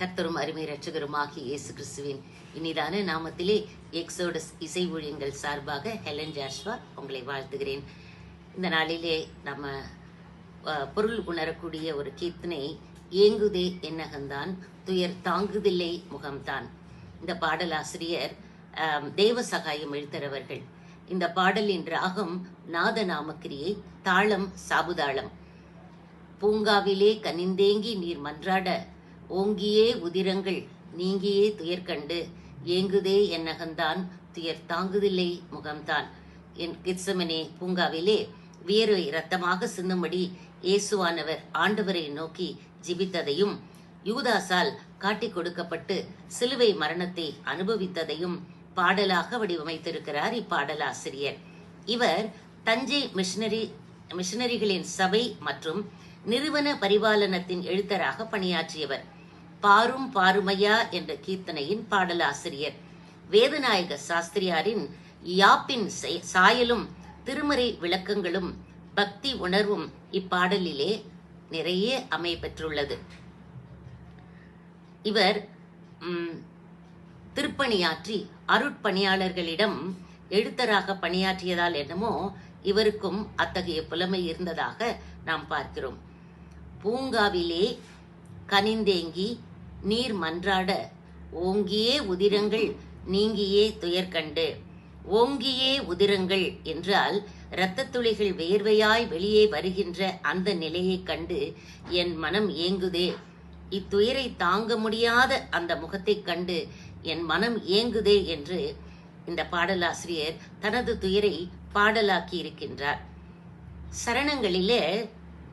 கர்த்தரும் அருமை ரட்சகருமாகி இயேசு கிறிஸ்துவின் இனிதான நாமத்திலே எக்ஸோடஸ் இசை ஊழியங்கள் சார்பாக ஹெலன் ஜாஷ்வா உங்களை வாழ்த்துகிறேன். இந்த நாளிலே நம்ம பொருள் உணரக்கூடிய ஒரு கீர்த்தனை ஏங்குதே என்னகந்தான் துயர் தாங்குதில்லை முகம்தான். இந்த பாடலாசிரியர் தேவ சகாயம் எழுத்தரவர்கள். இந்த பாடலின் ராகம் நாத நாமக்கிரியை தாளம் சாபுதாளம். பூங்காவிலே கனிந்தேங்கி நீர் மன்றாட ஓங்கியே உதிரங்கள் நீங்கியே துயர் கண்டு ஏங்குதே என்னகந்தான் துயர் தாங்குதில்லை முகம்தான். என் கிர்சமனே பூங்காவிலே வியர்வை இரத்தமாக சிந்தும்படி இயேசுவானவர் ஆண்டவரை நோக்கி ஜிபித்ததையும் யூதாசால் காட்டிக் கொடுக்கப்பட்டு சிலுவை மரணத்தை அனுபவித்ததையும் பாடலாக வடிவமைத்திருக்கிறார் இப்பாடலாசிரியர். இவர் தஞ்சை மிஷனரி மிஷனரிகளின் சபை மற்றும் நிறுவன பரிபாலனத்தின் எழுத்தராக பணியாற்றியவர். பாரும் பாருமையா என்ற கீர்த்தனையின் பாடலாசிரியர். வேதநாயக சாஸ்திரியாரின் யாப்பின் சாயலும் திருமறை விளக்கங்களும் பக்தி உணர்வும் இப்பாடலிலே நிறைய அமையப்பெற்றுள்ளது இவர் திருப்பணியாற்றி அருட்பணியாளர்களிடம் எழுத்தராக பணியாற்றியதால் என்னமோ இவருக்கும் அத்தகைய புலமை இருந்ததாக நாம் பார்க்கிறோம். பூங்காவிலே கனிந்தேங்கி நீர் மன்றாட ஓங்கியே உதிரங்கள் நீங்கியே துயர் கண்டு ஓங்கியே உதிரங்கள் என்றால் இரத்தத் துளிகள் வேர்வையாய் வெளியே வருகின்ற அந்த நிலையைக் கண்டு என் மனம் ஏங்குதே. இத்துயரை தாங்க முடியாத அந்த முகத்தைக் கண்டு என் மனம் ஏங்குதே என்று இந்த பாடலாசிரியர் தனது துயரை பாடலாக்கி இருக்கின்றார் சரணங்களிலே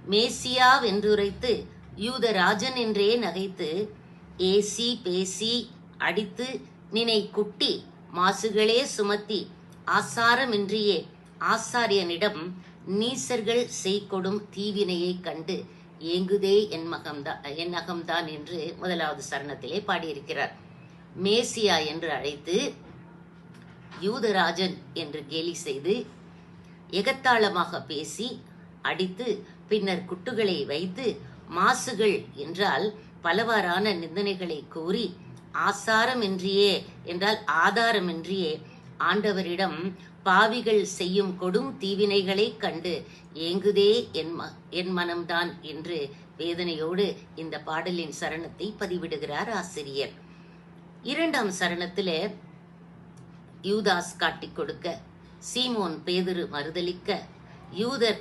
மேசியா வென்றுரைத்து யூதராஜன் என்றே நகைத்து ஏசி பேசி அடித்து நினை குட்டி மாசுகளே சுமத்தி ஆசாரமின்றியே ஆசாரியனிடம் நீசர்கள் செய்கொடும் தீவினையைக் கண்டு ஏங்குதே என் மகம்தான் என் அகம்தான் என்று முதலாவது சரணத்திலே பாடியிருக்கிறார். மேசியா என்று அழைத்து யூதராஜன் என்று கேலி செய்து எகத்தாளமாக பேசி அடித்து பின்னர் குட்டுகளை வைத்து மாசுகள் என்றால் பலவாறான நிந்தனைகளை கூறி ஆசாரமின்றியே என்றால் ஆதாரமின்றியே ஆண்டவரிடம் பாவிகள் செய்யும் கொடும் தீவினைகளைக் கண்டு ஏங்குதே என் ம என் மனம்தான் என்று வேதனையோடு இந்த பாடலின் சரணத்தை பதிவிடுகிறார் ஆசிரியர். இரண்டாம் சரணத்தில் யூதாஸ் காட்டிக் கொடுக்க சீமோன் பேதுரு மறுதலிக்க யூதர்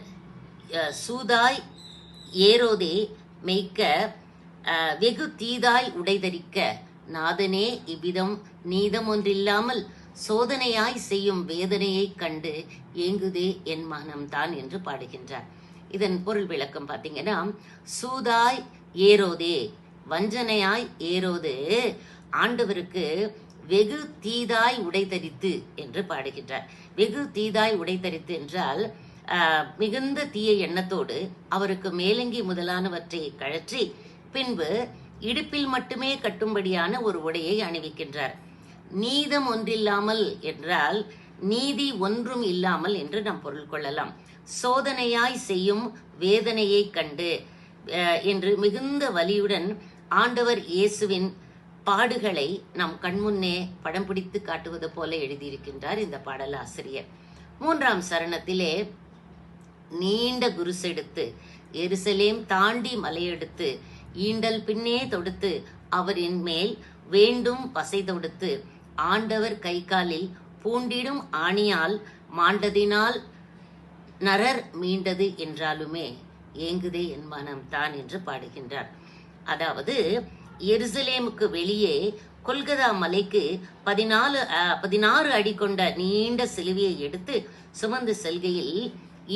சூதாய் ஏரோதே மெய்க்க வெகு தீதாய் உடைதரிக்க நாதனே இவ்விதம் நீதம் ஒன்றில்லாமல் சோதனையாய் செய்யும் வேதனையைக் கண்டு ஏங்குதே என் மனம்தான் என்று பாடுகின்றார். இதன் பொருள் விளக்கம் பார்த்தீங்கன்னா சூதாய் ஏறோதே வஞ்சனையாய் ஏறோது ஆண்டவருக்கு வெகு தீதாய் உடைத்தரித்து என்று பாடுகின்றார். வெகு தீதாய் உடைத்தரித்து என்றால் ஆஹ், மிகுந்த தீய எண்ணத்தோடு அவருக்கு மேலங்கி முதலானவற்றை கழற்றி பின்பு இடுப்பில் மட்டுமே கட்டும்படியான ஒரு உடையை அணிவிக்கின்றார். நீதம் ஒன்றில்லாமல் என்றால் நீதி ஒன்றும் இல்லாமல் என்று நாம் பொருள் கொள்ளலாம். சோதனையாய் செய்யும் வேதனையை கண்டு என்று மிகுந்த வலியுடன் ஆண்டவர் இயேசுவின் பாடுகளை நம் கண்முன்னே படம் பிடித்து காட்டுவது போல எழுதியிருக்கின்றார் இந்த பாடலாசிரியர். மூன்றாம் சரணத்திலே நீண்ட குருசெடுத்து எருசலேம் தாண்டி மலையெடுத்து ஈண்டல் பின்னே தொடுத்து அவரின் மேல் வேண்டும் பசை தொடுத்து. ஆண்டவர் கை காலில் பூண்டிடும் ஆணியால் மாண்டதினால் நரர் மீண்டது என்றாலுமே ஏங்குதே என் மனம் தான் என்று பாடுகின்றார். அதாவது எருசலேமுக்கு வெளியே கொல்கதா மலைக்கு பதினாலு அஹ், பதினாறு அடி கொண்ட நீண்ட சிலுவையை எடுத்து சுமந்து செல்கையில்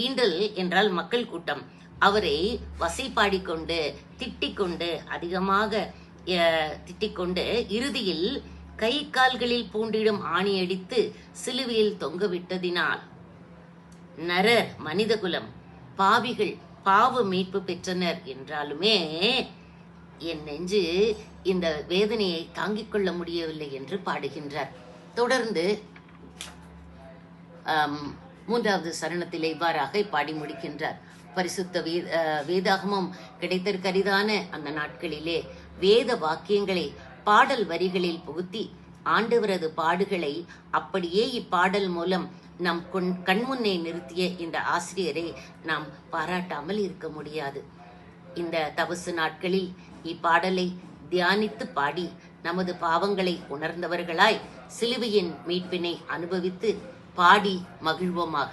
ஈண்டல் என்றால் மக்கள் கூட்டம். அவரை வசைப்பாடிக்கொண்டு திட்டிக்கொண்டு அதிகமாக திட்டிக்கொண்டு இறுதியில் கை கால்களில் பூண்டிடும் ஆணி அடித்து சிலுவையில் தொங்கவிட்டதினால் நரர் மனிதகுலம் பாவிகள் பாவ மீட்பு பெற்றனர் என்றாலுமே என் நெஞ்சு இந்த வேதனையை தாங்கிக் கொள்ள முடியவில்லை என்று பாடுகின்றார். தொடர்ந்து மூன்றாவது சரணத்தில் இவ்வாறாக பாடி முடிக்கின்றார். பரிசுத்த வேதாகமம் கிடைத்தற்கரிதான அந்த நாட்களிலே வேத வாக்கியங்களை பாடல் வரிகளில் புகுத்தி ஆண்டவரது பாடுகளை அப்படியே இப்பாடல் மூலம் நம் கொண் கண்முன்னே நிறுத்திய இந்த ஆசிரியரை நாம் பாராட்டாமல் இருக்க முடியாது. இந்த தபசு நாட்களில் இப்பாடலை தியானித்து பாடி நமது பாவங்களை உணர்ந்தவர்களாய் சிலுவையின் மீட்பினை அனுபவித்து பாடி மகிழ்வோமாக.